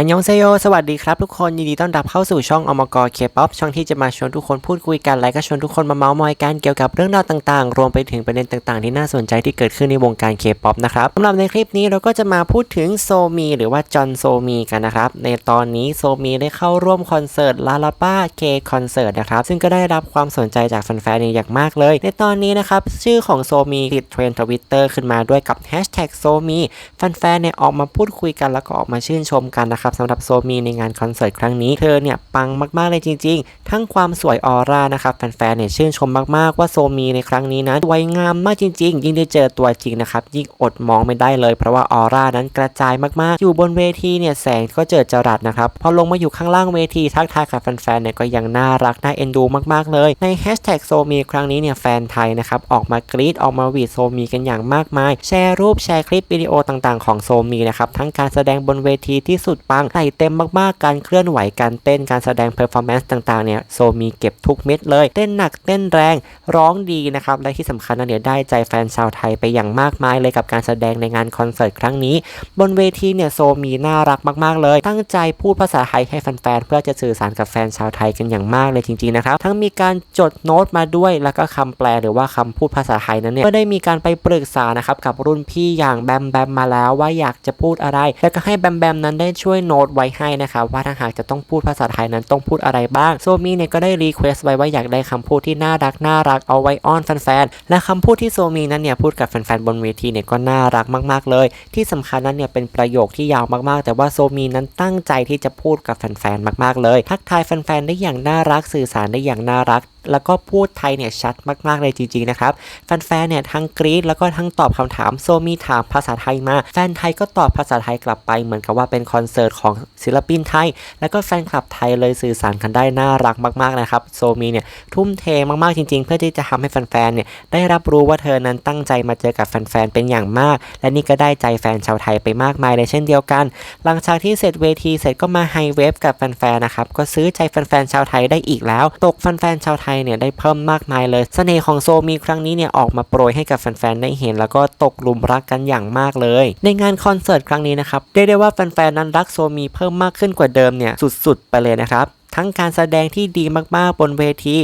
อันยองเซโย สวัสดีครับทุกคน ยินดีต้อนรับเข้าสู่ช่องอมกรเคป๊อปช่องที่จะมาชวนทุกคนพูดคุยกัน และก็ชวนทุกคนมาเมาส์มอยกันเกี่ยวกับเรื่องราวต่างๆ รวมไปถึงประเด็นต่างๆ ที่น่าสนใจที่เกิดขึ้นในวงการเคป๊อปนะครับสำหรับในคลิปนี้เราก็จะมาพูดถึงโซมีหรือว่าจอนโซมีกันนะครับ ในตอนนี้โซมีได้เข้าร่วมคอนเสิร์ตลาลาป้าเคคอนเสิร์ตนะครับ ซึ่งก็ได้รับความสนใจจากแฟนๆอย่างมากเลย ในตอนนี้นะครับชื่อของโซมีติดเทรนด์ทวิตเตอร์ขึ้นมาด้วยกับแฮชแท็กโซมีแฟนๆเนี่ยออกมาพูดคุยกันแล้วก็ออกมาชื่นชมกันนะครับสำหรับโซมีในงานคอนเสิร์ตครั้งนี้เธอเนี่ยปังมากๆเลยจริง ๆ ทั้งความสวยออร่านะครับแฟนๆเนี่ยชื่นชมมากๆว่าโซมีในครั้งนี้นะสวยงามมากจริง ๆ ยิ่งได้เจอตัวจริงนะครับยิ่งอดมองไม่ได้เลย เพราะว่าออร่านั้นกระจายมากๆ อยู่บนเวทีเนี่ยแสงก็เจิดจรัสนะครับพอลงมาอยู่ข้างล่างเวทีทักทายกับแฟนๆเนี่ยก็ยังน่ารักน่าเอ็นดูมากๆเลยในแฮชแท็กโซมีครั้งนี้เนี่ยแฟนไทยนะครับออกมากรี๊ดออกมาวีดโซมีกันอย่างมากมาย แชร์รูปแชร์คลิปวิดีโอต่างๆของโซมีนะครับทั้งการแสดงบนเวทีที่สุดปังใส่เต็มมากๆ การเคลื่อนไหวการเต้นการแสดงเพอร์ฟอร์แมนซ์ต่างๆเนี่ยโซมีเก็บทุกเม็ดเลย เต้นหนักเต้นแรงร้องดีนะครับ และที่สำคัญนะเนี่ยได้ใจแฟนชาวไทยไปอย่างมากมายเลยกับการแสดงในงานคอนเสิร์ตครั้งนี้ บนเวทีเนี่ยโซมีน่ารักมากๆเลย ตั้งใจพูดภาษาไทยให้แฟนๆเพื่อจะสื่อสารกับแฟนชาวไทยกันอย่างมากเลยจริงๆนะครับทั้งมีการจดโน้ตมาด้วยแล้วก็คำแปลหรือว่าคำพูดภาษาไทยนั้นเนี่ยก็ได้มีการไปปรึกษานะครับกับรุ่นพี่อย่างแบมแบมมาแล้วว่าอยากจะพูดอะไร แล้วก็ให้แบมแบมนั้นได้ช่วยโน้ตไว้ให้นะครับว่าถ้าหากจะต้องพูดภาษาไทยนั้นต้องพูดอะไรบ้างโซมีเนี่ยก็ได้รีเควสไว้ว่าอยากได้คำพูดที่น่ารักน่ารักเอาไว้อ้อนแฟนๆและคำพูดที่โซมีนั้นเนี่ยพูดกับแฟนๆบนเวทีเนี่ยก็น่ารักมากๆเลย ที่สำคัญนั้นเนี่ยเป็นประโยคที่ยาวมากๆ แต่ว่าโซมีนั้นตั้งใจที่จะพูดกับแฟนๆมากๆเลย ทักทายแฟนๆได้อย่างน่ารักสื่อสารได้อย่างน่ารักแล้วก็พูดไทยเนี่ยชัดมากๆเลยจริงๆนะครับแฟนๆเนี่ยทั้งกรี๊ดแล้วก็ทั้งตอบคำถามโซมีถามภาษาไทยมา แฟนไทยก็ตอบภาษาไทยกลับไปเหมือนกับว่าเป็นคอนเสิร์ตของศิลปินไทย แล้วก็แฟนคลับไทยเลยสื่อสารกันได้น่ารักมากๆนะครับโซมีเนี่ยทุ่มเทมากๆจริง ๆ เพื่อที่จะทำให้แฟนๆเนี่ยได้รับรู้ว่าเธอนั้นตั้งใจมาเจอกับแฟนๆเป็นอย่างมาก และนี่ก็ได้ใจแฟนชาวไทยไปมากมายเลยเช่นเดียวกัน หลังจากที่เสร็จเวทีเสร็จก็มาไฮเวฟกับแฟนๆนะครับก็ซื้อใจแฟนๆชาวไทยได้อีกแล้ว ตกแฟนๆชาวไทยเนี่ยได้เพิ่มมากมายเลยเสน่ห์ของโซมีครั้งนี้เนี่ยออกมาโปรยให้กับแฟนๆได้เห็น แล้วก็ตกหลุมรักกันอย่างมากเลย ในงานคอนเสิร์ตครั้งนี้นะครับได้ได้ว่าแฟนๆนั้นรักโซมีเพิ่มมากขึ้นกว่าเดิมเนี่ยสุดๆ ไปเลยนะครับทั้งการแสดงที่ดีมากๆบนเวที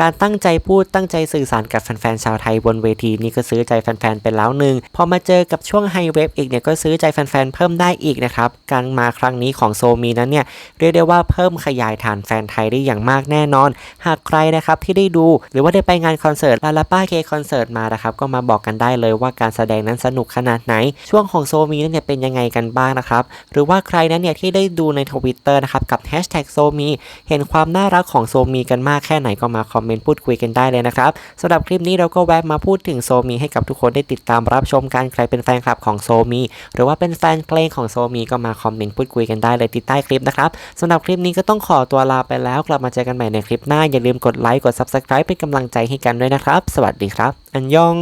การตั้งใจพูดตั้งใจสื่อสารกับแฟนๆชาวไทยบนเวทีนี่ก็ซื้อใจแฟนๆไปแล้วหนึ่งพอมาเจอกับช่วงไฮเวฟอีกเนี่ยก็ซื้อใจแฟนๆเพิ่มได้อีกนะครับการมาครั้งนี้ของโซมีนั้นเนี่ยเรียกได้ว่าเพิ่มขยายฐานแฟนไทยได้อย่างมากแน่นอน หากใครนะครับที่ได้ดู หรือว่าได้ไปงานคอนเสิร์ตลาลาป้าเคคอนเสิร์ตมานะครับก็มาบอกกันได้เลยว่าการแสดงนั้นสนุกขนาดไหน ช่วงของโซมีนั้นเนี่ยเป็นยังไงกันบ้างนะครับหรือว่าใครนั้นเนี่ยที่ได้ดูในทวิตเตอร์นะครับกับแฮชแท็กโซมีเห็นความน่ารักของโซมีกันมากแค่ไหนก็มาคอมมเมนต์พูดคุยกันได้เลยนะครับสำหรับคลิปนี้เราก็แวะมาพูดถึงโซมีให้กับทุกคนได้ติดตามรับชมกันใครเป็นแฟนคลับของโซมีหรือว่าเป็นแฟนเพลงของโซมีก็มาคอมเมนต์พูดคุยกันได้เลยติดใต้คลิปนะครับสำหรับคลิปนี้ก็ต้องขอตัวลาไปแล้ว กลับมาเจอกันใหม่ในคลิปหน้าอย่าลืมกดไลค์กด subscribe เป็นกำลังใจให้กันด้วยนะครับ สวัสดีครับ อันยอง